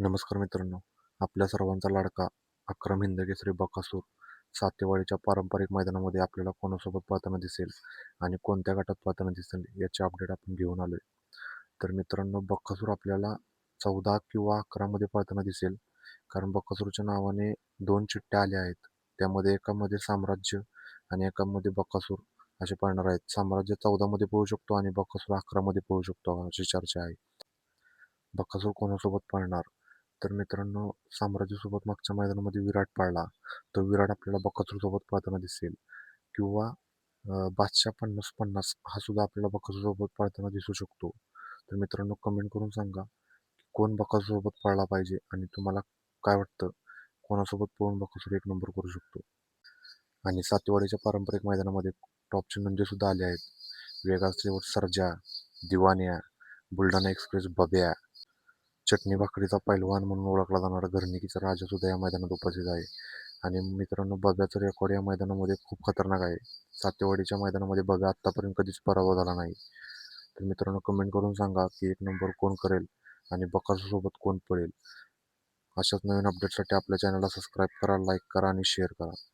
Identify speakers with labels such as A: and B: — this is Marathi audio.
A: नमस्कार मित्रांनो. आपल्या सर्वांचा लाडका अक्रम हिंदकेसरी बकासूर सातेवाडीच्या पारंपरिक मैदानामध्ये आपल्याला कोणासोबत पळताना दिसेल आणि कोणत्या गटात पाहताना दिसेल याचे अपडेट आपण घेऊन आलो आहे तर मित्रांनो बक्कासूर आपल्याला चौदा किंवा अकरामध्ये पळताना दिसेल. कारण बक्कासूरच्या नावाने दोन चिठ्ठ्या आल्या आहेत. त्यामध्ये एकामध्ये साम्राज्य आणि एकामध्ये बक्कासूर असे पाहणार आहेत. साम्राज्य चौदामध्ये पळू शकतो आणि बक्कासूर अकरामध्ये पळू शकतो अशी चर्चा आहे. बक्कासूर कोणासोबत पळणार? तर मित्रांनो साम्राज्यासोबत मागच्या मैदानामध्ये विराट पाळला. तर विराट आपल्याला बकासूरसोबत पळताना दिसेल किंवा बादशाह पन्नास पन्नास हा सुद्धा आपल्याला बकासूरसोबत पळताना दिसू शकतो. तर मित्रांनो कमेंट करून सांगा की कोण बकासूरसोबत पळला पाहिजे आणि तुम्हाला काय वाटतं? कोणासोबत पळून बकासूर एक नंबर करू शकतो? आणि सातेवाडीच्या पारंपरिक मैदानामध्ये टॉपचे नंदे सुद्धा आले आहेत. वेगाचे सर्जा दिवान्या बुलढाणा एक्सप्रेस बब्या चटणी भाकरीचा पैलवान म्हणून ओळखला जाणारा घरणिकीचा राजा सुद्धा या मैदानात उपस्थित आहे. आणि मित्रांनो बब्याचं रेकॉर्ड या मैदानामध्ये खूप खतरनाक आहे. सातेवाडीच्या मैदानामध्ये बघा आत्तापर्यंत कधीच पराभव झाला नाही. तर मित्रांनो कमेंट करून सांगा की एक नंबर कोण करेल आणि बकासूसोबत कोण पळेल. अशाच नवीन अपडेटसाठी आपल्या चॅनलला सबस्क्राईब करा लाईक करा आणि शेअर करा.